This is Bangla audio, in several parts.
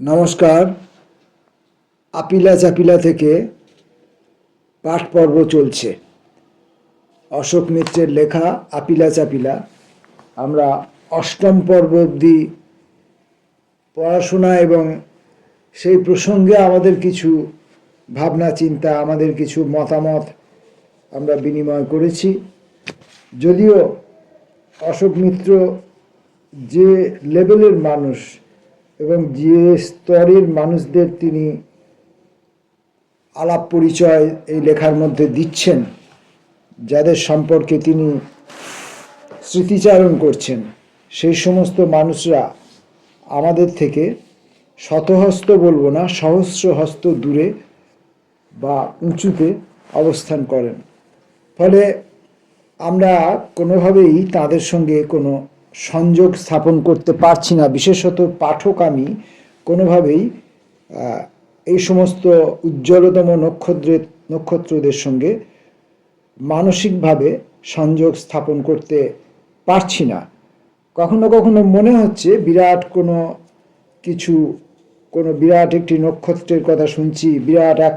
নমস্কার। আপিলা চাপিলা থেকে পাঠ পর্ব চলছে। অশোক মিত্রের লেখা আপিলা চাপিলা। আমরা অষ্টম পর্ব অবধি পড়াশোনা এবং সেই প্রসঙ্গে আমাদের কিছু ভাবনা, চিন্তা, আমাদের কিছু মতামত আমরা বিনিময় করেছি। যদিও অশোক মিত্র যে লেভেলের মানুষ এবং যে স্তরের মানুষদের তিনি আলাপ পরিচয় এই লেখার মধ্যে দিচ্ছেন, যাদের সম্পর্কে তিনি স্মৃতিচারণ করছেন, সেই সমস্ত মানুষরা আমাদের থেকে শতহস্ত বলব না সহস্র হস্ত দূরে বা উঁচুতে অবস্থান করেন। ফলে আমরা কোনোভাবেই তাদের সঙ্গে কোনো সংযোগ স্থাপন করতে পারছি না। বিশেষত পাঠক আমি কোনোভাবেই এই সমস্ত উজ্জ্বলতম নক্ষত্রের নক্ষত্রদের সঙ্গে মানসিকভাবে সংযোগ স্থাপন করতে পারছি না। কখনো কখনো মনে হচ্ছে বিরাট কোনো কিছু, কোনো বিরাট একটি নক্ষত্রের কথা শুনছি, বিরাট এক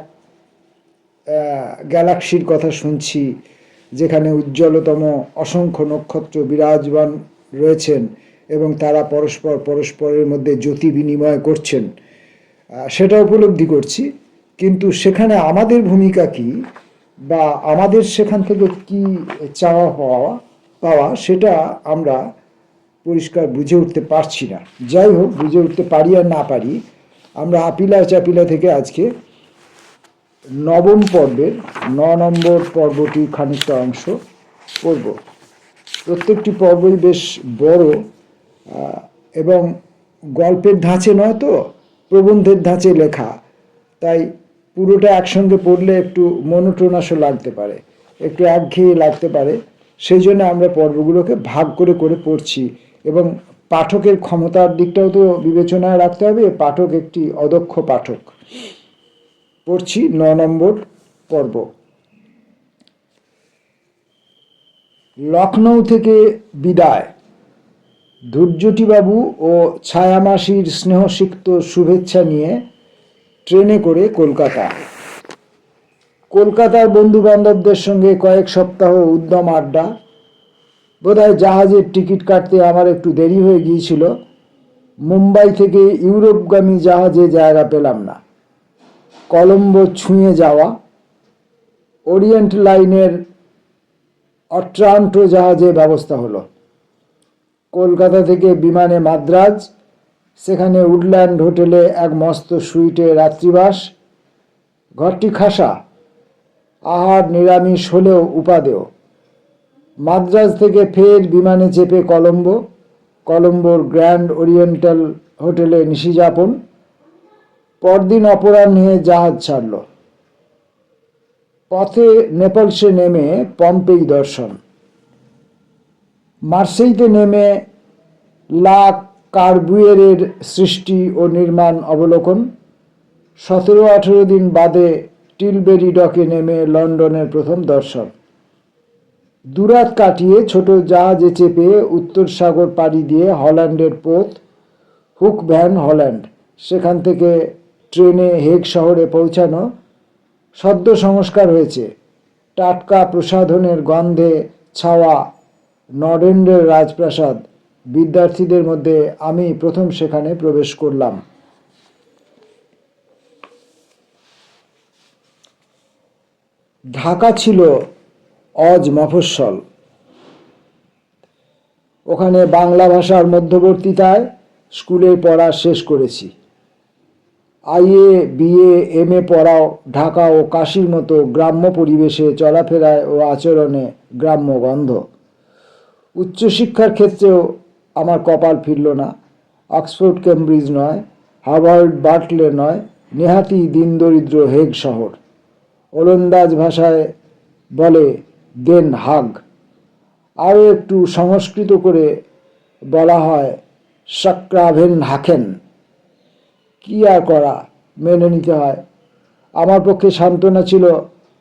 গ্যালাক্সির কথা শুনছি, যেখানে উজ্জ্বলতম অসংখ্য নক্ষত্র বিরাজমান রয়েছেন এবং তারা পরস্পর পরস্পরের মধ্যে জ্যোতি বিনিময় করছেন। সেটা উপলব্ধি করছি। কিন্তু সেখানে আমাদের ভূমিকা কি বা আমাদের সেখান থেকে কি চাওয়া পাওয়া পাওয়া, সেটা আমরা পরিষ্কার বুঝে উঠতে পারছি না। যাই হোক, বুঝে উঠতে পারি আর না পারি, আমরা আপিলা চাপিলা থেকে আজকে নবম পর্বের ন নম্বর পর্বটি খানিকটা অংশ পড়ব প্রত্যেকটি পর্বই বেশ বড় এবং গল্পের ধাঁচে নয় তো, প্রবন্ধের ধাঁচে লেখা। তাই পুরোটা একসঙ্গে পড়লে একটু মনোটোনাসও লাগতে পারে, একটু একঘেয়ে লাগতে পারে। সেই জন্য আমরা পর্বগুলোকে ভাগ করে করে পড়ছি, এবং পাঠকের ক্ষমতার দিকটাও তো বিবেচনায় রাখতে হবে, পাঠক একটি অদক্ষ পাঠক। পড়ছি ন নম্বর পর্ব। লখনৌ থেকে বিদায়। ধৈর্যটিবাবু ও ছায়ামাসির স্নেহসিক্ত শুভেচ্ছা নিয়ে ট্রেনে করে কলকাতা। কলকাতার বন্ধু বান্ধবদের সঙ্গে কয়েক সপ্তাহ উদ্যম আড্ডা। বোধহয় জাহাজের টিকিট কাটতে আমার একটু দেরি হয়ে গিয়েছিল। মুম্বাই থেকে ইউরোপগামী জাহাজে জায়গা পেলাম না। কলম্বো ছুঁয়ে যাওয়া। ওরিয়েন্ট লাইনের অট্রান্টো জাহাজে ব্যবস্থা হলো। কলকাতা থেকে বিমানে মাদ্রাজ, সেখানে উডল্যান্ড হোটেলে এক মস্ত সুইটে রাত্রিবাস, ঘরটি খাসা, আহার নিরামিষ হলেও উপাদেয়। মাদ্রাজ থেকে ফের বিমানে চেপে কলম্বো, কলম্বোর গ্র্যান্ড ওরিয়েন্টাল হোটেলে নিশিযাপন পরদিন অপরাহ্নে জাহাজ ছাড়ল। পথে নেপলসে নেমে পম্পেই দর্শন। মার্সেইতে নেমে লা কার্বুয়েরের সৃষ্টি ও নির্মাণ অবলোকন। সতেরো আঠেরো দিন বাদে টিলবেরি ডকে নেমে লন্ডনের প্রথম দর্শন। দুরাত কাটিয়ে ছোট জাহাজে চেপে উত্তর সাগর পাড়ি দিয়ে হল্যান্ডের পোত হুক ভ্যান হল্যান্ড, সেখান থেকে ট্রেনে হেগ শহরে পৌঁছানো সদ্য সংস্কার হয়েছে। টাটকা প্রসাধনের গন্ধে ছাওয়া নরেন্দ্রের রাজপ্রাসাদ। বিদ্যার্থীদের মধ্যে আমি প্রথম সেখানে প্রবেশ করলাম। ঢাকা ছিল অজ মফস্বল। ওখানে বাংলা ভাষার মধ্যবর্তীতায় স্কুলে পড়া শেষ করেছি। আইএ, বিএ এম এ পড়াও, ঢাকা ও কাশির মতো গ্রাম্য পরিবেশে চলাফেরায় ও আচরণে গ্রাম্য গন্ধ। উচ্চশিক্ষার ক্ষেত্রেও আমার কপাল ফিরল না। অক্সফোর্ড, কেমব্রিজ নয়, হার্ভার্ড, বার্টলে নয় নেহাতি দিনদরিদ্র হেগ শহর। ওলন্দাজ ভাষায় বলে দেন হাগ। আরও একটু সংস্কৃত করে বলা হয় সাক্রাভেন হাখেন কি আর করা? মেনে নিতে হয়। আমার পক্ষে সান্ত্বনা ছিল,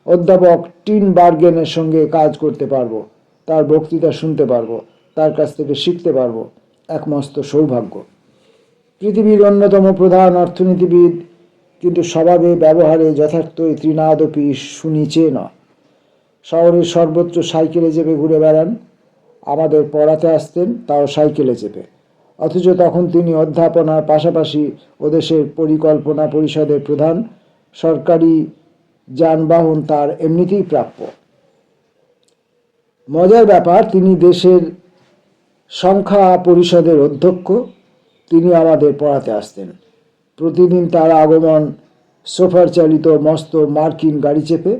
অধ্যাপক টিন বার্গেনের সঙ্গে কাজ করতে পারব, তার বক্তৃতা শুনতে পারব, তার কাছ থেকে শিখতে পারব, এক মস্ত সৌভাগ্য। পৃথিবীর অন্যতম প্রধান অর্থনীতিবিদ, কিন্তু স্বভাবে ব্যবহারে যথার্থই তৃণাদপি সুনিচে নয়। শহরের সর্বত্র সাইকেলে চেপে ঘুরে বেড়ান, আমাদের পড়াতে আসতেন, তাও সাইকেলে চেপে। অথচ তখন তিনি অধ্যাপনার পাশাপাশি ওদেশের পরিকল্পনা পরিষদের প্রধান, সরকারি যানবাহন তার এমনিতেই প্রাপ্য। মজার ব্যাপার, তিনি দেশের সংখ্যা পরিষদের অধ্যক্ষ, তিনি আমাদের পড়াতে আসতেন। প্রতিদিন তার আগমন সোফার চালিত মস্ত মার্কিন গাড়ি চেপে।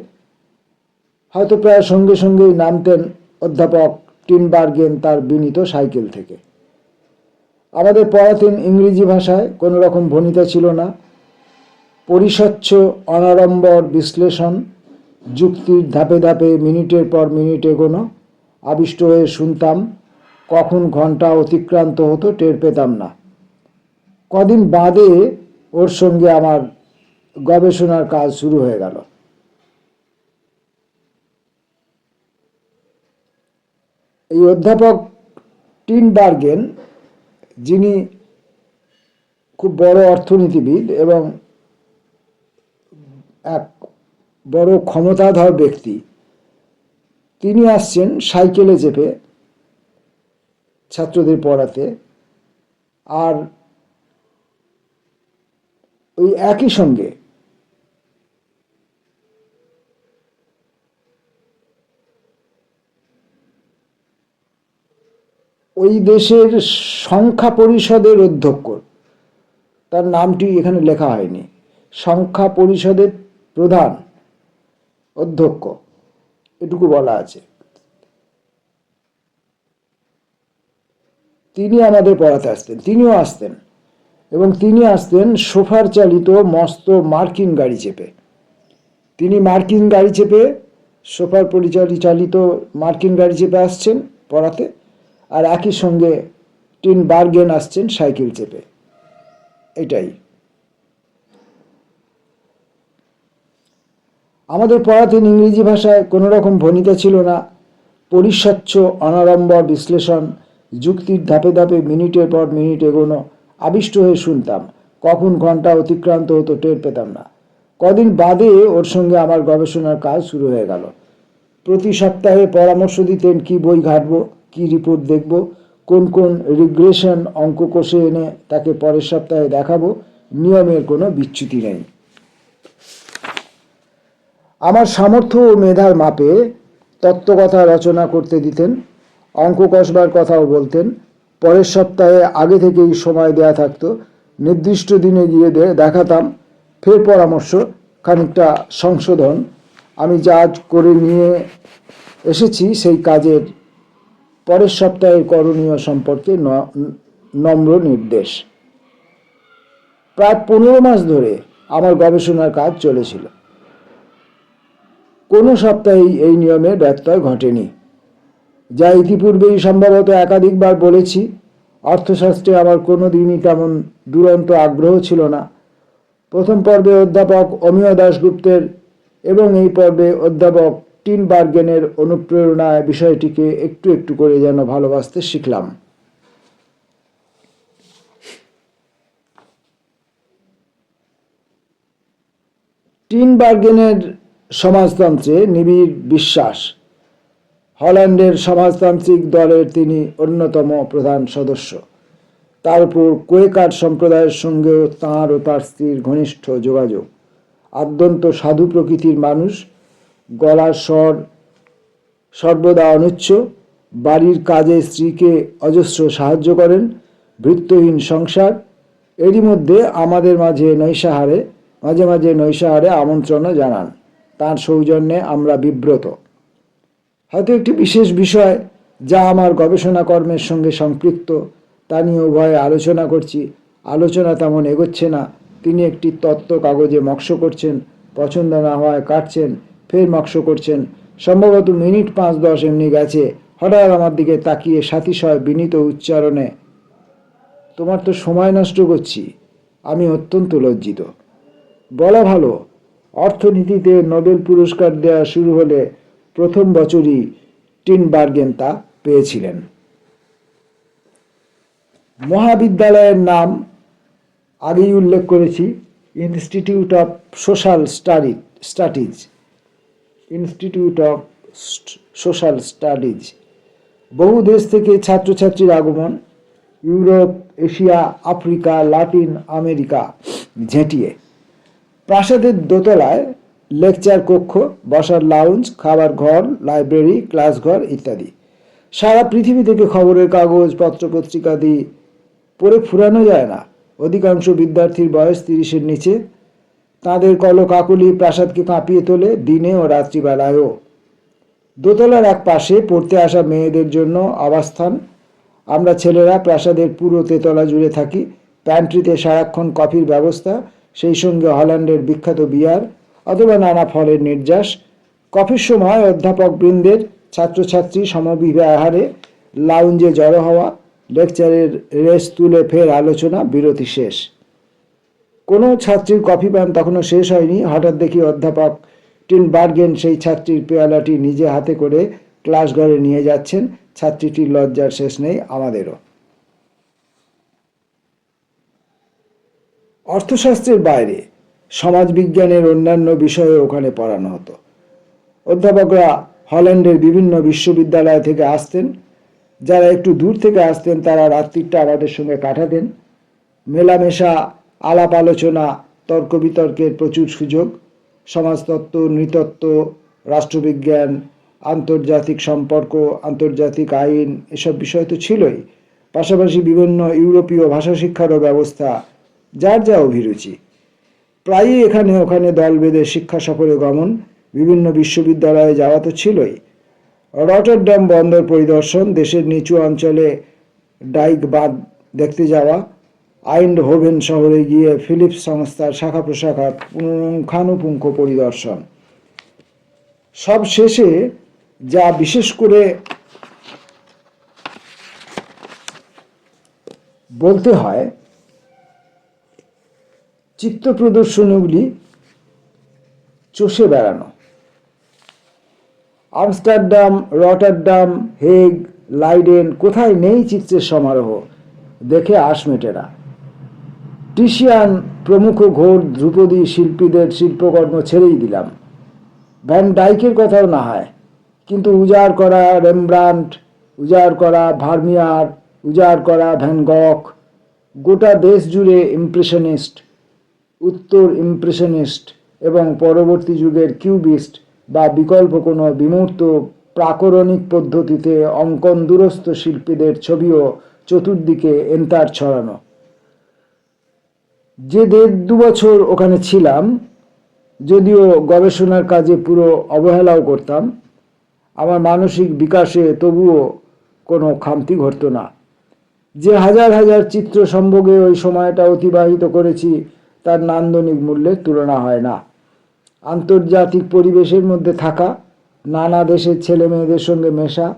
হয়তো প্রায় সঙ্গে সঙ্গেই নামতেন অধ্যাপক টিনবার্গেন তার বিনীত সাইকেল থেকে। আমাদের পড়াতেন ইংরেজি ভাষায়, কোনো রকম ভনিতা ছিল না। পরিস্বচ্ছ, অনাড়ম্বর বিশ্লেষণ, যুক্তির ধাপে ধাপে, মিনিটের পর মিনিট এগোনো আবিষ্ট হয়ে শুনতাম, কখন ঘণ্টা অতিক্রান্ত হতো টের পেতাম না। কদিন বাদে ওর সঙ্গে আমার গবেষণার কাজ শুরু হয়ে গেল। এই অধ্যাপক টিনবার্গেন যিনি খুব বড় অর্থনীতিবিদ এবং এক বড় ক্ষমতাধর ব্যক্তি, তিনি আসছেন সাইকেলে চেপে ছাত্রদের পড়াতে। আর ওই একই সঙ্গে ওই দেশের সংখ্যা পরিষদের অধ্যক্ষ। তার নামটি এখানে লেখা হয়নি। সংখ্যা পরিষদের প্রধান অধ্যক্ষ। এটুকু বলা আছে। তিনি আমাদের পড়াতে আসতেন, তিনিও আসতেন এবং তিনি আসতেন সোফার চালিত মস্ত মার্কিন গাড়ি চেপে। তিনি মার্কিন গাড়ি চেপে সোফার পরিচালিত মার্কিন গাড়ি চেপে আসছেন পড়াতে। আর একই সঙ্গে টিন বার্গেন আসছেন সাইকেল চেপে। এটাই। আমাদের পড়াতেন ইংরেজি ভাষায় কোনো রকম ভনিতা ছিল না। পরিস্বচ্ছ, অনাড়ম্বর বিশ্লেষণ, যুক্তির ধাপে ধাপে মিনিটের পর মিনিট এগোনো, আবিষ্ট হয়ে শুনতাম। কখন ঘণ্টা অতিক্রান্ত হতো টের পেতাম না। কদিন বাদে ওর সঙ্গে আমার গবেষণার কাজ শুরু হয়ে গেল। প্রতি সপ্তাহে পরামর্শ দিতেন কি বই ঘাটবো। কি রিপোর্ট দেখব? কোন কোন রিগ্রেশন অঙ্ক কষে এনে তাকে পরের সপ্তাহে দেখাবো? নিয়মের কোনো বিচ্যুতি নেই। আমার সামর্থ্য ও মেধার মাপে তত্ত্বকথা রচনা করতে দিতেন অঙ্ক কষবার কথাও বলতেন, পরের সপ্তাহে আগে থেকেই সময় দেয়া থাকতো, নির্দিষ্ট দিনে গিয়ে দেখাতাম, ফের পরামর্শ, খানিকটা সংশোধন। আমি যা করে নিয়ে এসেছি সেই কাজের পরের সপ্তাহের করণীয় সম্পর্কে নম্র নির্দেশ। প্রায় পনেরো মাস ধরে আমার গবেষণার কাজ চলেছিল। কোনো সপ্তাহেই এই নিয়মে ব্যত্যয় ঘটেনি। যা ইতিপূর্বেই সম্ভবত একাধিকবার বলেছি। অর্থশাস্ত্রে আমার কোনো দিনই তেমন দুরন্ত আগ্রহ ছিল না। প্রথম পর্বে অধ্যাপক অমিয় দাশগুপ্তের এবং এই পর্বে অধ্যাপক টিন বার্গেনের অনুপ্রেরণায় বিষয়টিকে একটু একটু করে যেন ভালোবাসতে শিখলাম। টিন বার্গেনের সমাজতন্ত্রে নিবিড় বিশ্বাস। হল্যান্ডের সমাজতান্ত্রিক দলের তিনি অন্যতম প্রধান সদস্য। তার উপর কোয়েকার সম্প্রদায়ের সঙ্গেও তাঁর ও তার স্ত্রীর ঘনিষ্ঠ যোগাযোগ। আদ্যন্ত সাধু প্রকৃতির মানুষ গলার স্বর সর্বদা অনুচ্চ। বাড়ির কাজে স্ত্রীকে অজস্র সাহায্য করেন। বৃত্তহীন সংসার। এরই মধ্যে আমাদের মাঝে নৈশাহারে, মাঝে মাঝে নৈশাহারে আমন্ত্রণও জানান। তার সৌজন্যে আমরা বিব্রত। হয়তো একটি বিশেষ বিষয় যা আমার গবেষণা কর্মের সঙ্গে সম্পৃক্ত, তা নিয়ে উভয়ে আলোচনা করছি। আলোচনা তেমন এগোচ্ছে না। তিনি একটি তত্ত্ব কাগজে মক্স করছেন, পছন্দ না হওয়ায় কাটছেন। ফের মক্স করছেন। সম্ভবত মিনিট পাঁচ দশ এমনি গেছে। হঠাৎ আমার দিকে তাকিয়ে সাতিশয় বিনীত উচ্চারণে, তোমার তো সময় নষ্ট করছি। আমি অত্যন্ত লজ্জিত। বলা ভালো, অর্থনীতিতে নোবেল পুরস্কার দেওয়া শুরু হলে প্রথম বছরই টিন বার্গেন তা পেয়েছিলেন। মহাবিদ্যালয়ের নাম আগেই উল্লেখ করেছি, institute of social study, studies. Institute of social studies বহু দেশ থেকে ছাত্রছাত্রীর আগমন, Europe, Asia, Africa, Latin America ঝেঁটিয়ে। প্রাসাদের দোতলায় লেকচার কক্ষ, বসার লাউঞ্জ, খাবার ঘর, লাইব্রেরি, ক্লাসঘর ইত্যাদি। সারা পৃথিবী থেকে খবরের কাগজ, পত্র পত্রিকাদি পড়ে ফুরানো যায় না। অধিকাংশ বিদ্যার্থীর বয়স তিরিশের নিচে। তাদের কলকাকুলি প্রাসাদকে কাঁপিয়ে তোলে দিনে ও রাত্রিবেলায়ও। দোতলার এক পাশে পড়তে আসা মেয়েদের জন্য আবাসস্থান আমরা ছেলেরা প্রাসাদের পুরো তেতলা জুড়ে থাকি। প্যান্ট্রিতে সারাক্ষণ কফির ব্যবস্থা, সেই সঙ্গে হল্যান্ডের বিখ্যাত বিয়ার অথবা নানা ফলের নির্যাস। কফির সময় অধ্যাপক বৃন্দের ছাত্রছাত্রী সমবিহারে লাউঞ্জে জড়ো হওয়া, লেকচারের রেস তুলে ফের আলোচনা, বিরতি শেষ। কোনো ছাত্রীর কফি পান তখনও শেষ হয়নি। হঠাৎ দেখি অধ্যাপক টিন বার্গেন সেই ছাত্রীর পেয়ালাটি নিজে হাতে করে ক্লাস ঘরে নিয়ে যাচ্ছেন। ছাত্রীটির লজ্জার শেষ নেই আমাদেরও। অর্থশাস্ত্রের বাইরে সমাজবিজ্ঞানের অন্যান্য বিষয়ে ওখানে পড়ানো হতো। অধ্যাপকরা হল্যান্ডের বিভিন্ন বিশ্ববিদ্যালয় থেকে আসতেন। যারা একটু দূর থেকে আসতেন তারা রাত্রিটা আমাদের সঙ্গে কাটাতেন। মেলামেশা আলাপ, আলোচনা, তর্ক, বিতর্কের প্রচুর সুযোগ। সমাজতত্ত্ব, নৃতত্ত্ব, রাষ্ট্রবিজ্ঞান, আন্তর্জাতিক সম্পর্ক, আন্তর্জাতিক আইন এসব বিষয় তো ছিলই। পাশাপাশি বিভিন্ন ইউরোপীয় ভাষা শিক্ষারও ব্যবস্থা, যার যা অভিরুচি। প্রায়ই এখানে ওখানে দল বেঁধে শিক্ষা সফরে গমন বিভিন্ন বিশ্ববিদ্যালয়ে যাওয়া তো ছিলই। রটারডাম বন্দর পরিদর্শন, দেশের নিচু অঞ্চলে ডাইক বাঁধ দেখতে যাওয়া আইন্ড হোভেন শহরে গিয়ে ফিলিপস সংস্থার শাখা প্রশাখার পুঙ্খানুপুঙ্খ পরিদর্শন। সব শেষে যা বিশেষ করে বলতে হয় চিত্র প্রদর্শনীগুলি চষে বেড়ানো। আমস্টারডাম, রটারডাম, হেগ, লাইডেন, কোথায় নেই চিত্রের সমারোহ, দেখে আশ মেটে না টিশিয়ান প্রমুখ ঘোর ধ্রুপদী শিল্পীদের শিল্পকর্ম ছেড়েই দিলাম। ভ্যান ডাইকের কথাও না হয়, কিন্তু উজাড় করা রেমব্রান্ট, উজাড় করা ভার্মিয়ার উজাড় করা ভ্যানগক গোটা দেশ জুড়ে ইমপ্রেশনিস্ট উত্তর ইমপ্রেশনিস্ট এবং পরবর্তী যুগের কিউবিস্ট বা বিকল্প কোনো বিমূর্ত প্রাকরণিক পদ্ধতিতে অঙ্কন দূরস্থ শিল্পীদের ছবিও চতুর্দিকে এন্তার ছড়ানো। যে দেড় দু বছর ওখানে ছিলাম, যদিও গবেষণার কাজে পুরো অবহেলাও করতাম, আমার মানসিক বিকাশে তবুও কোনো খামতি ঘটতো না। যে হাজার হাজার চিত্র সম্ভোগে ওই সময়টা অতিবাহিত করেছি, তার নান্দনিক মূল্যের তুলনা হয় না। আন্তর্জাতিক পরিবেশের মধ্যে থাকা, নানা দেশের ছেলে মেয়েদের সঙ্গে মেশা,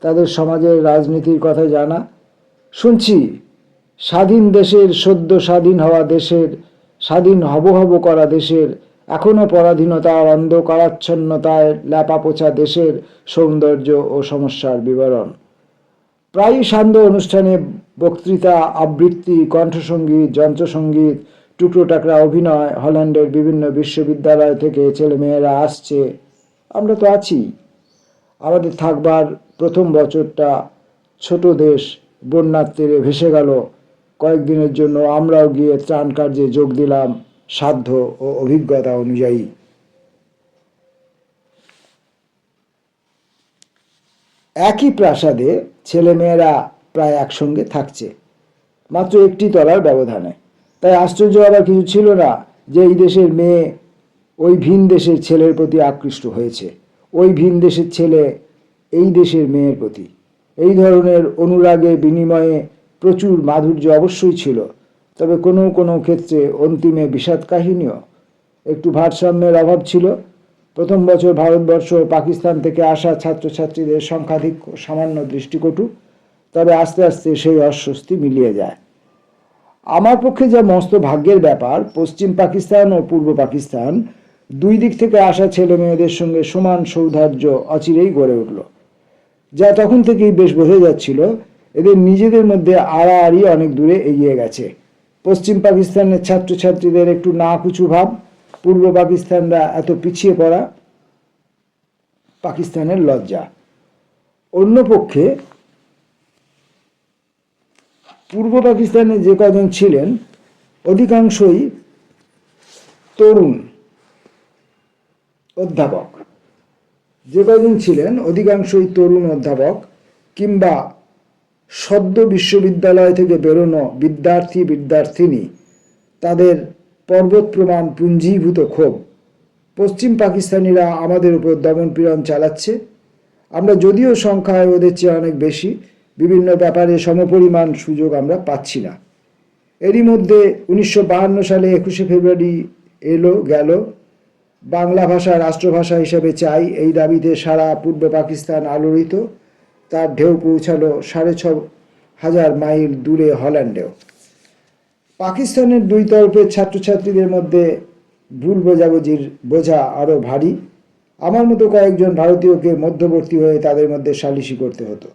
তাদের সমাজের রাজনীতির কথা জানা, শুনছি স্বাধীন দেশের সদ্য স্বাধীন হওয়া দেশের, স্বাধীন হব হব করা দেশের এখনও পরাধীনতার, অন্ধকারাচ্ছন্নতায় ল্যাপাপোছা দেশের সৌন্দর্য ও সমস্যার বিবরণ। প্রায়ই সান্ধ্য অনুষ্ঠানে বক্তৃতা, আবৃত্তি কণ্ঠসঙ্গীত যন্ত্রসঙ্গীত টুকরো টাকরা অভিনয়, হল্যান্ডের বিভিন্ন বিশ্ববিদ্যালয় থেকে ছেলেমেয়েরা আসছে। আমরা তো আছি। আমাদের থাকবার প্রথম বছরটা ছোট দেশ বন্যার তীরে ভেসে গেল। কয়েকদিনের জন্য আমরাও গিয়ে ত্রাণ কার্যে যোগ দিলাম সাধ্য ও অভিজ্ঞতা অনুযায়ী। একই প্রাসাদে ছেলেমেয়েরা প্রায় একসঙ্গে থাকছে। মাত্র একটি তলার ব্যবধানে। তাই আশ্চর্য আবার কিছু ছিল না যে এই দেশের মেয়ে ওই ভিন দেশের ছেলের প্রতি আকৃষ্ট হয়েছে। ওই ভিন দেশের ছেলে এই দেশের মেয়ের প্রতি। এই ধরনের অনুরাগে বিনিময়ে প্রচুর মাধুর্য অবশ্যই ছিল। তবে কোনো কোনো ক্ষেত্রে অন্তিমে বিষাদ কাহিনীও একটু ভারসাম্যের অভাব ছিল। প্রথম বছর ভারতবর্ষ ও পাকিস্তান থেকে আসা ছাত্রছাত্রীদের সংখ্যাধিক সামান্য দৃষ্টিকটু, তবে আস্তে আস্তে সেই অস্বস্তি মিলিয়ে যায়। আমার পক্ষে যা মস্ত ভাগ্যের ব্যাপার, পশ্চিম পাকিস্তান ও পূর্ব পাকিস্তান দুই দিক থেকে আসা ছেলে মেয়েদের সঙ্গে সমান সৌধার্য অচিরেই গড়ে উঠল। যা তখন থেকেই বেশ বোঝা যাচ্ছিল এদের নিজেদের মধ্যে আড়াআড়ি অনেক দূরে এগিয়ে গেছে। পশ্চিম পাকিস্তানের ছাত্রছাত্রীদের একটু না কুচু ভাব, পূর্ব পাকিস্তানরা এত পিছিয়ে পড়া পাকিস্তানের লজ্জা। অন্য পক্ষে পূর্ব পাকিস্তানে যে কজন ছিলেন, অধিকাংশই তরুণ অধ্যাপক। যে কজন ছিলেন, অধিকাংশই তরুণ অধ্যাপক কিংবা সদ্য বিশ্ববিদ্যালয় থেকে বেরোনো বিদ্যার্থী বিদ্যার্থিনী, তাদের পর্বত প্রমাণ পুঞ্জীভূত ক্ষোভ। পশ্চিম পাকিস্তানিরা আমাদের উপর দমনপীড়ন চালাচ্ছে। আমরা যদিও সংখ্যায় ওদের চেয়ে অনেক বেশি, বিভিন্ন ব্যাপারে সমপরিমাণ সুযোগ আমরা পাচ্ছি না। এরই মধ্যে উনিশশো সালে একুশে ফেব্রুয়ারি এলো, গেল। বাংলা ভাষা রাষ্ট্রভাষা হিসেবে চাই এই দাবিতে সারা পূর্ব পাকিস্তান আলোড়িত। তার ঢেউ পৌঁছালো সাড়ে ছ হাজার মাইল দূরে হল্যান্ডেও। পাকিস্তানের দুই তরফের ছাত্রছাত্রীদের মধ্যে ভুল বোঝাবুঝির বোঝা আরও ভারী। আমার মতো কয়েকজন ভারতীয়কে মধ্যবর্তী হয়ে তাদের মধ্যে সালিশি করতে হতো।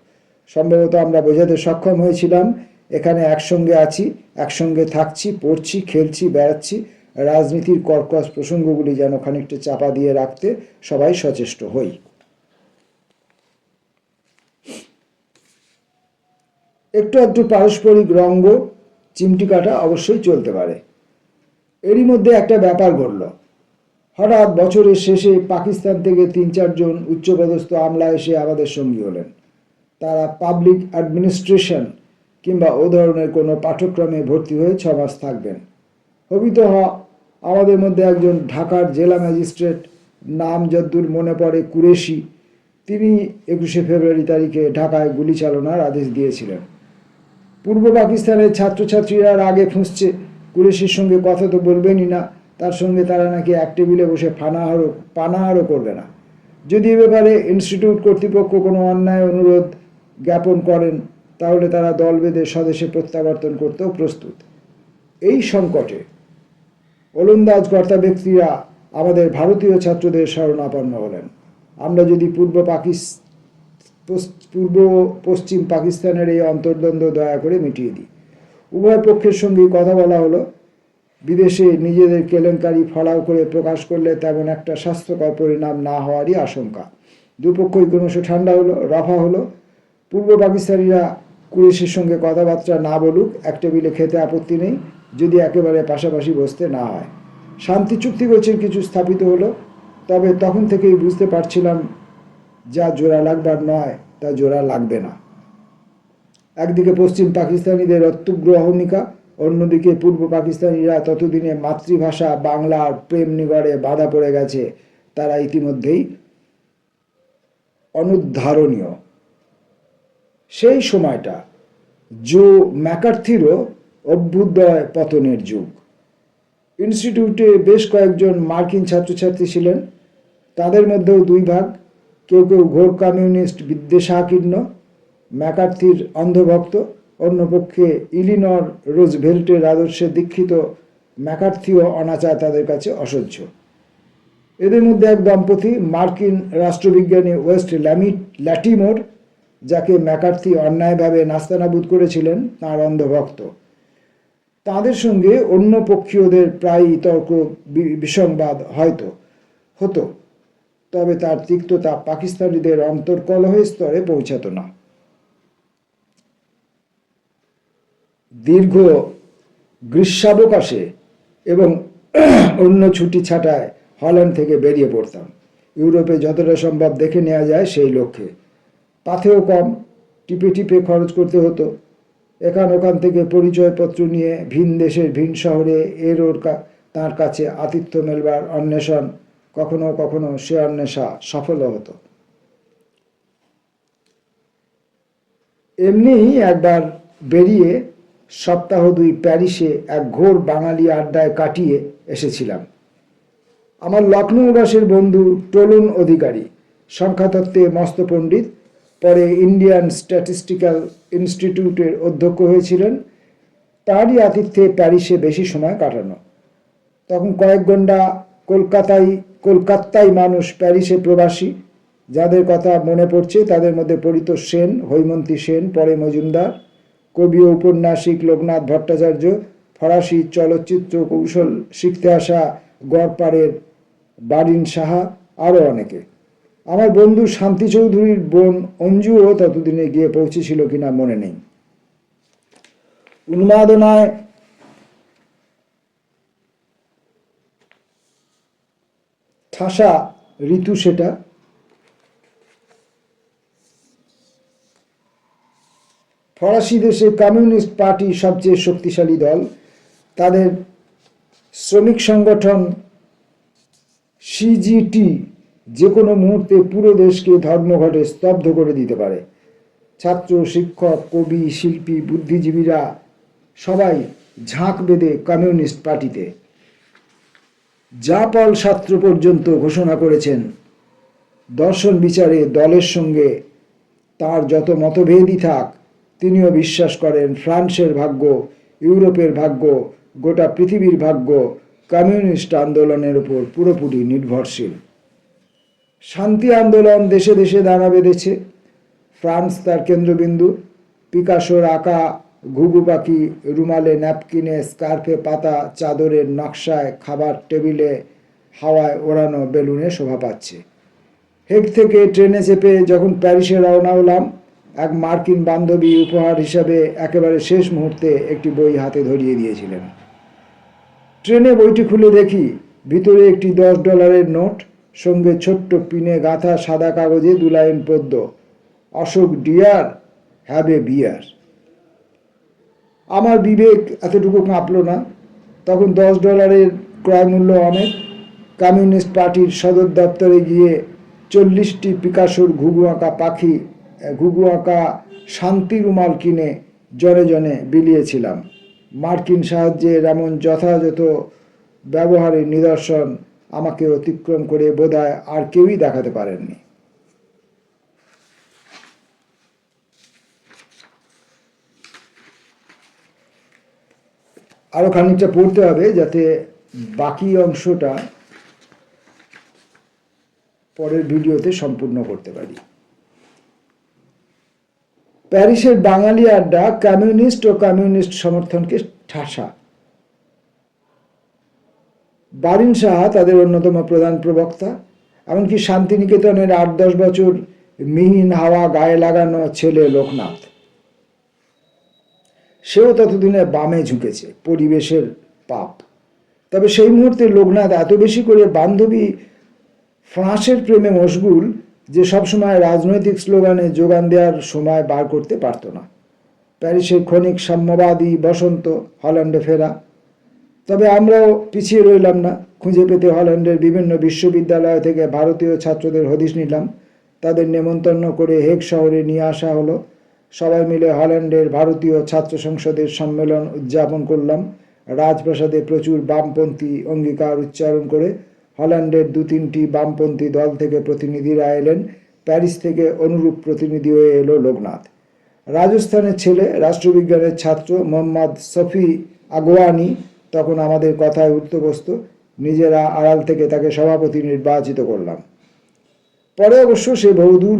সম্ভবত আমরা বোঝাতে সক্ষম হয়েছিলাম, এখানে একসঙ্গে আছি, একসঙ্গে থাকছি, পড়ছি, খেলছি, বেড়াচ্ছি, রাজনীতির কর্কশ প্রসঙ্গগুলি যেন খানিকটা চাপা দিয়ে রাখতে সবাই সচেষ্ট হই। একটু একটু পারস্পরিক রঙ্গ, চিমটি কাটা অবশ্যই চলতে পারে। এরই মধ্যে একটা ব্যাপার ঘটল। হঠাৎ বছরের শেষে পাকিস্তান থেকে তিন চারজন উচ্চপদস্থ আমলা এসে আমাদের সঙ্গী হলেন। তারা পাবলিক অ্যাডমিনিস্ট্রেশন কিংবা ও ধরনের কোনো পাঠ্যক্রমে ভর্তি হয়ে ছ মাস থাকবেন। হবিত হ আমাদের মধ্যে একজন ঢাকার জেলা ম্যাজিস্ট্রেট নাম যদ্দূর মনে পড়ে কুরেশি, তিনি একুশে ফেব্রুয়ারি তারিখে ঢাকায় গুলি চালনার আদেশ দিয়েছিলেন। পূর্ব পাকিস্তানের ছাত্রছাত্রীরা আগে ফুঁসছে কুরেশির সঙ্গে কথা তো বলবেনই না, তার সঙ্গে তারা নাকি এক টেবিলে বসে ফানাহারও, পানাহারও করবে না। যদি এ ব্যাপারে ইনস্টিটিউট কর্তৃপক্ষ কোনো অন্যায় অনুরোধ জ্ঞাপন করেন, তাহলে তারা দল বেঁধে স্বদেশে প্রত্যাবর্তন করতেও প্রস্তুত। এই সংকটে ওলন্দাজ কর্তা ব্যক্তিরা আমাদের ভারতীয় ছাত্রদের শরণাপন্ন হলেন। আমরা যদি পূর্ব পাকিস পস- পূর্ব পশ্চিম পাকিস্তানের এই অন্তর্দ্বন্দ্ব দয়া করে মিটিয়ে দিই। উভয় পক্ষের সঙ্গেই কথা বলা হলো। বিদেশে নিজেদের কেলেঙ্কারি ফলাও করে প্রকাশ করলে তেমন একটা স্বাস্থ্যকর পরিণাম না হওয়ারই আশঙ্কা। দুপক্ষই ক্রমশ ঠান্ডা হলো, রফা হলো। পূর্ব পাকিস্তানিরা কুরেশির সঙ্গে কথাবার্তা না বলুক, এক টেবিলে খেতে আপত্তি নেই, যদি একেবারে পাশাপাশি বসতে না হয়। শান্তি চুক্তি গোছের কিছু স্থাপিত হলো, তবে তখন থেকেই বুঝতে পারছিলাম যা জোড়া লাগবার নয়। তা জোড়া লাগবে না। একদিকে পশ্চিম পাকিস্তানিদের অত্যুগ্রহণিকা, অন্যদিকে পূর্ব পাকিস্তানিরা ততদিনে মাতৃভাষা বাংলার প্রেম নিগড়ে বাধা পড়ে গেছে। তারা ইতিমধ্যেই অনুদ্ধারণীয় সেই সময়টা জো ম্যাকার্থিরও অভ্যুদয় পতনের যুগ। ইনস্টিটিউটে বেশ কয়েকজন মার্কিন ছাত্রছাত্রী ছিলেন। তাদের মধ্যেও দুই ভাগ কেউ কেউ ঘোর কমিউনিস্ট বিদ্বেষাকীর্ণ, ম্যাকার্থির অন্ধভক্ত, অন্যপক্ষে ইলিনর রোজভেল্টের আদর্শে দীক্ষিত ম্যাকার্থিও অনাচার তাদের কাছে অসহ্য। এদের মধ্যে এক দম্পতি মার্কিন রাষ্ট্রবিজ্ঞানী ওয়েস্ট ল্যামি, ল্যাটিমোর, যাকে ম্যাকার্থি অন্যায়ভাবে নাস্তানাবুদ করেছিলেন, তাঁর অন্ধভক্ত। তাদের সঙ্গে অন্য পক্ষীয়দের প্রায়ই তর্ক বিসংবাদ হয়তো, হতো। তবে তার তিক্ততা পাকিস্তানিদের অন্তর্কলহ স্তরে পৌঁছাতো না। দীর্ঘ গ্রীষ্মাবকাশে এবং অন্য ছুটি ছাটায় হল্যান্ড থেকে বেরিয়ে পড়তাম। ইউরোপে যতটা সম্ভব দেখে নেওয়া যায় সেই লক্ষ্যে। পাথেও কম, টিপে টিপে খরচ করতে হতো। এখান ওখান থেকে পরিচয়পত্র নিয়ে ভিন দেশের ভিন শহরে এর ওর তার কাছে আতিথ্য মেলবার অন্বেষণ কখনো কখনো সে অন্বেষা সফল হতো। এমনি একবার বেরিয়ে সপ্তাহ দুই প্যারিসে এক ঘোর বাঙালি আড্ডায় কাটিয়ে এসেছিলাম। আমার লখনৌবাসীর বন্ধু টলুন অধিকারী, সংখ্যাতত্ত্বে মস্ত পণ্ডিত, পরে ইন্ডিয়ান স্ট্যাটিস্টিক্যাল ইনস্টিটিউটের অধ্যক্ষ হয়েছিলেন। তারই আতিথ্যে প্যারিসে বেশি সময় কাটানো। তখন কয়েক ঘণ্টা কলকাতায় কলকাতায় মানুষ প্যারিসে প্রবাসী। যাদের কথা মনে পড়ছে, তাদের মধ্যে পরিতোষ সেন, হৈমন্তী সেন, পরে মজুমদার, কবি ও উপন্যাসিক লোকনাথ ভট্টাচার্য, ফরাসি চলচ্চিত্র কৌশল শিখতে আসা গড়পাড়ের বারিন সাহা, আরও অনেকে। আমার বন্ধু শান্তি চৌধুরীর বোন অঞ্জুও ততদিনে গিয়ে পৌঁছেছিল কিনা মনে নেই। উন্মাদনায় ঠাসা ঋতু সেটা। ফরাসি দেশে কমিউনিস্ট পার্টি সবচেয়ে শক্তিশালী দল। তাদের শ্রমিক সংগঠন সিজিটি যে কোনো মুহূর্তে পুরো দেশকে ধর্মঘটে স্তব্ধ করে দিতে পারে। ছাত্র, শিক্ষক, কবি, শিল্পী, বুদ্ধিজীবীরা সবাই ঝাঁক বেঁধে কমিউনিস্ট পার্টিতে। জাপল ছাত্র পর্যন্ত ঘোষণা করেছেন, দর্শন বিচারে দলের সঙ্গে তার যত মতভেদই থাক, তিনিও বিশ্বাস করেন ফ্রান্সের ভাগ্য, ইউরোপের ভাগ্য, গোটা পৃথিবীর ভাগ্য কমিউনিস্ট আন্দোলনের উপর পুরোপুরি নির্ভরশীল। শান্তি আন্দোলন দেশে দেশে দানা বেঁধেছে। ফ্রান্স তার কেন্দ্রবিন্দু, পিকাসোর আঁকা ঘুঘু পাখি, রুমালে ন্যাপকিনে স্কার্ফে পাতা, চাদরের নকশায়, খাবার টেবিলে হাওয়ায় ওড়ানো বেলুনে শোভা পাচ্ছে। হেগ থেকে ট্রেনে চেপে যখন প্যারিসে রওনা হলাম, এক মার্কিন বান্ধবী উপহার হিসাবে একেবারে শেষ মুহূর্তে একটি বই হাতে ধরিয়ে দিয়েছিলেন। ট্রেনে বইটি খুলে দেখি, ভিতরে একটি দশ ডলারের নোট, সঙ্গে ছোট্ট পিনে গাঁথা সাদা কাগজে দু লাইন পদ্য, Ashok dear, have a beer. আমার বিবেক এতটুকু কাঁপল না। তখন দশ ডলারের ক্রয় মূল্য অনেক। কমিউনিস্ট পার্টির সদর দপ্তরে গিয়ে চল্লিশটি পিকাসোর ঘুঘু আঁকা পাখি ঘুঘু আঁকা শান্তি রুমাল কিনে জনে জনে বিলিয়েছিলাম। মার্কিন সাহায্যের এমন যথাযথ ব্যবহারের নিদর্শন আমাকে অতিক্রম করে বোধহয় আর কেউই দেখাতে পারেননি। আরও খানিকটা পড়তে হবে যাতে বাকি অংশটা পরের ভিডিওতে সম্পূর্ণ করতে পারি। প্যারিসের বাঙালি আড্ডা কমিউনিস্ট ও কমিউনিস্ট সমর্থনকে ঠাসা। বারিন সাহা তাদের অন্যতম প্রধান প্রবক্তা, এমনকি শান্তিনিকেতনের আট দশ বছর মিহিন হাওয়া গায়ে লাগানো ছেলে লোকনাথ। সেও ততদিনে বামে ঝুঁকেছে, পরিবেশের পাপ। তবে সেই মুহূর্তে লোকনাথ এত বেশি করে বান্ধবী ফ্রাঁসের প্রেমে মশগুল যে সবসময় রাজনৈতিক স্লোগানে যোগান দেওয়ার সময় বার করতে পারত না। প্যারিসের ক্ষণিক সাম্যবাদী বসন্ত হল্যান্ডে ফেরা। তবে আমরাও পিছিয়ে রইলাম না, খুঁজে পেতে হল্যান্ডের বিভিন্ন বিশ্ববিদ্যালয় থেকে ভারতীয় ছাত্রদের হদিশ নিলাম। তাদের নেমন্তন্ন করে হেগ শহরে নিয়ে আসা হলো। সবাই মিলে হল্যান্ডের ভারতীয় ছাত্র সংসদের সম্মেলন উদযাপন করলাম। রাজপ্রাসাদে প্রচুর বামপন্থী অঙ্গীকার উচ্চারণ করে হল্যান্ডের দু তিনটি বামপন্থী দল থেকে প্রতিনিধিরা এলেন। প্যারিস থেকে অনুরূপ প্রতিনিধি হয়ে এলো লোকনাথ। রাজস্থানের ছেলে, রাষ্ট্রবিজ্ঞানের ছাত্র মোহাম্মদ সফি আগোয়ানি তখন আমাদের কথায় উত্তবস্ত নিজেরা আড়াল থেকে তাকে সভাপতি নির্বাচিত করলাম। পরে অবশ্য সে বহুদূর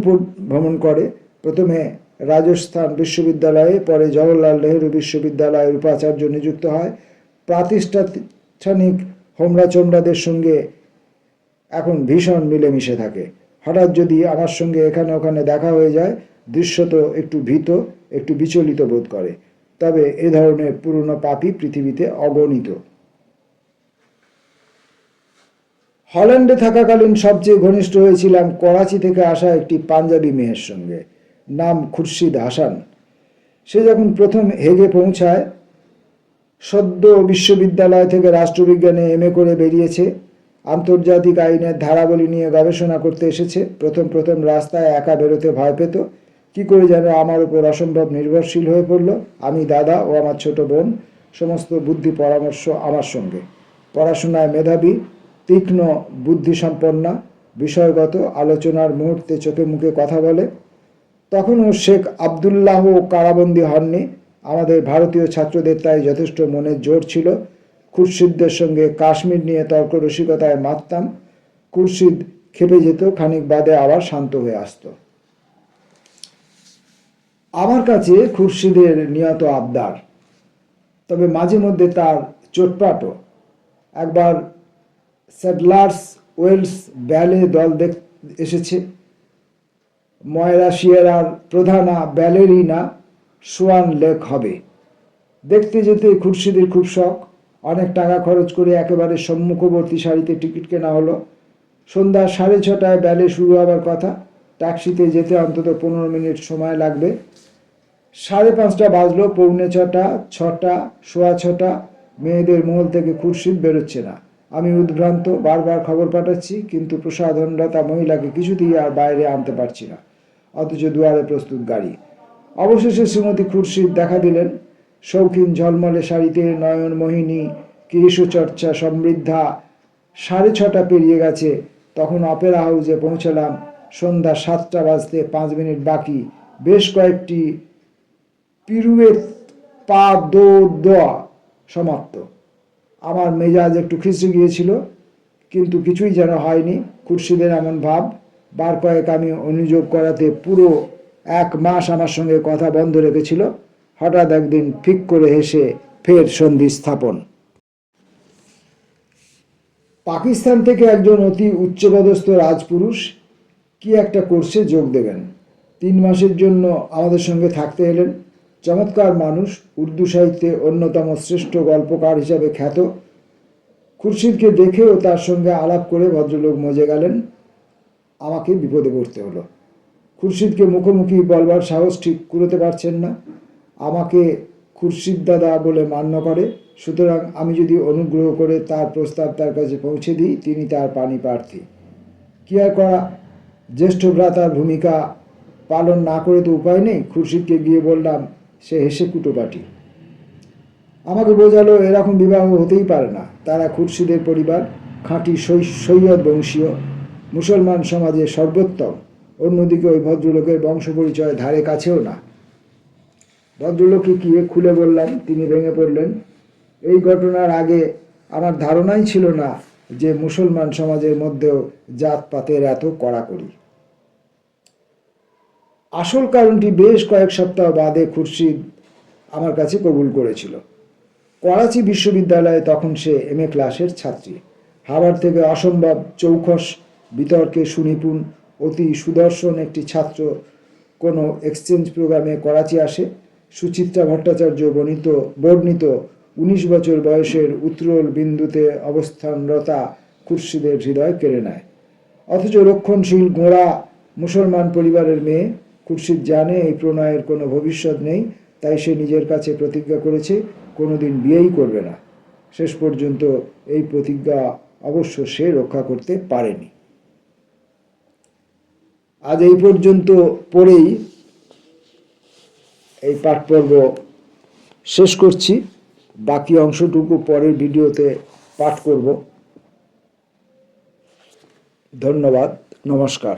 ভ্রমণ করে। প্রথমে রাজস্থান বিশ্ববিদ্যালয়ে পরে জওহরলাল নেহরু বিশ্ববিদ্যালয়ের উপাচার্য নিযুক্ত হয়। প্রাতিষ্ঠানিক হোমরা চোমরাদের সঙ্গে এখন ভীষণ মিলেমিশে থাকে। হঠাৎ যদি আমার সঙ্গে এখানে ওখানে দেখা হয়ে যায় দৃশ্যত একটু ভীত, একটু বিচলিত বোধ করে। তবে এ ধরনের পুরনো পাপি পৃথিবীতে অগণিত। হল্যান্ডে থাকাকালীন সবচেয়ে ঘনিষ্ঠ হয়েছিলাম করাচি থেকে আসা একটি পাঞ্জাবি মেয়ের সঙ্গে। নাম খুরশিদ হাসান। সে যখন প্রথম হেগে পৌঁছায়, সদ্য বিশ্ববিদ্যালয় থেকে রাষ্ট্রবিজ্ঞানে এম করে বেরিয়েছে, আন্তর্জাতিক আইনের ধারাবলী নিয়ে গবেষণা করতে এসেছে, প্রথম প্রথম রাস্তায় একা বেরোতে ভয় পেত, কি করে যেন আমার উপর অসম্ভব নির্ভরশীল হয়ে পড়ল, আমি দাদা ও আমার ছোট বোন, সমস্ত বুদ্ধি পরামর্শ আমার সঙ্গে। পড়াশোনায় মেধাবী, তীক্ষ্ণ বুদ্ধিসম্পন্না, বিষয়গত আলোচনার মুহূর্তে চোখে মুখে কথা বলে তখনও শেখ আবদুল্লাহ কারাবন্দী হননি। আমাদের ভারতীয় ছাত্রদের তাই যথেষ্ট মনের জোর ছিল। খুরশিদদের সঙ্গে কাশ্মীর নিয়ে তর্ক রসিকতায় মারতাম খুরশিদ খেপে যেত, খানিক বাদে আবার শান্ত হয়ে আসত। আমার কাছে খুরশিদের নিয়ত আবদার। তবে মাঝে মধ্যে তার চোটপাটও। একবার স্যাডলার্স ওয়েলস ব্যালে দল দেখ এসেছে। ময়রা শিয়েরার প্রধানা ব্যালেরিনা সোয়ান লেক হবে। দেখতে যেতে খুরশিদের খুব শখ। অনেক টাকা খরচ করে একেবারে সম্মুখবর্তী সারিতে টিকিট কেনা হলো। সন্ধ্যা সাড়ে ছটায় ব্যালে শুরু হবার কথা। ট্যাক্সিতে যেতে অন্তত পনেরো মিনিট সময় লাগবে। সাড়ে পাঁচটা বাজলো, পৌনে ছটা ছটা, সোয়া ছটা। মেয়েদের মহল থেকে খুরশিদ বেরোচ্ছে না। আমি উদ্ভ্রান্ত, বারবার খবর পাঠাচ্ছি, কিন্তু প্রসাধনরতা মহিলাকে কিছুতেই আর বাইরে আনতে পারছি না। অথচ দুয়ারে প্রস্তুত গাড়ি। অবশেষে শ্রীমতী খুরশিদ দেখা দিলেন, শৌখিন ঝলমলে শাড়িতে নয়ন মোহিনী কেশচর্চা সমৃদ্ধা, সাড়ে ছটা পেরিয়ে গেছে, তখন অপেরা হাউসে পৌঁছলাম, সন্ধ্যা সাতটা বাজতে পাঁচ মিনিট বাকি, বেশ কয়েকটি পিরুয়ের পা দৌড় দেওয়া সমাপ্ত। আমার মেজাজ একটু খিচড়ে গিয়েছিল, কিন্তু কিছুই যেন হয়নি, খুরশিদের এমন ভাব বার কয়েক আমি অনুযোগ করাতে পুরো এক মাস আমার সঙ্গে কথা বন্ধ রেখেছিল। হঠাৎ একদিন ফিক করে হেসে ফের সন্ধি স্থাপন। পাকিস্তান থেকে একজন অতি উচ্চপদস্থ রাজপুরুষ কি একটা কোর্সে যোগ দেবেন? তিন মাসের জন্য আমাদের সঙ্গে থাকতে এলেন। চমৎকার মানুষ, উর্দু সাহিত্যে অন্যতম শ্রেষ্ঠ গল্পকার হিসাবে খ্যাত। খুরশিদকে দেখেও তার সঙ্গে আলাপ করে ভদ্রলোক মজে গেলেন। আমাকে বিপদে পড়তে হলো। খুরশিদকে মুখোমুখি বলবার সাহস ঠিক কুড়োতে পারছেন না। আমাকে খুরশিদ দাদা বলে মান্য করে। সুতরাং আমি যদি অনুগ্রহ করে তার প্রস্তাব তার কাছে পৌঁছে দিই, তিনি তার পানি প্রার্থী। কি আর করা? জ্যেষ্ঠ ভ্রাতার ভূমিকা পালন না করে তো উপায় নেই। খুরশিদকে গিয়ে বললাম, সে হেসে কুটোপাটি। আমাকে বোঝালো, এরকম বিবাহ হতেই পারে না। তারা খুরশিদের পরিবার, খাঁটি সৈয়দ বংশীয়। মুসলমান সমাজে সর্বোত্তম। অন্যদিকে ওই ভদ্রলোকের বংশ পরিচয় ধারে কাছেও না। ভদ্রলোককে কি খুলে বললাম? তিনি ভেঙে পড়লেন। এই ঘটনার আগে আমার ধারণাই ছিল না যে মুসলমান সমাজের মধ্যেও জাতপাতের এত কড়াকড়ি। আসল কারণটি বেশ কয়েক সপ্তাহ বাদে খুরশিদ আমার কাছে কবুল করেছিল। করাচি বিশ্ববিদ্যালয়ে তখন সে এম এ ক্লাসের ছাত্রী। হাওয়ার থেকে অসম্ভব চৌখস বিতর্কে সুনিপুণ অতি সুদর্শন একটি ছাত্র কোনো এক্সচেঞ্জ প্রোগ্রামে করাচি আসে। সুচিত্রা ভট্টাচার্য বর্ণিত বর্ণিত উনিশ বছর বয়সের উত্তরল বিন্দুতে অবস্থানরতা খুরশিদের হৃদয় কেড়ে নেয়। অথচ রক্ষণশীল গোড়া মুসলমান পরিবারের মেয়ে, খুরশিদ জানে এই প্রণয়ের কোনো ভবিষ্যৎ নেই, তাই সে নিজের কাছে প্রতিজ্ঞা করেছে, কোনোদিন বিয়েই করবে না। শেষ পর্যন্ত এই প্রতিজ্ঞা অবশ্য সে রক্ষা করতে পারেনি। আজ এই পর্যন্ত পড়েই এই পাঠ পর্ব শেষ করছি। বাকি অংশটুকু পরের ভিডিওতে পাঠ করব। ধন্যবাদ, নমস্কার।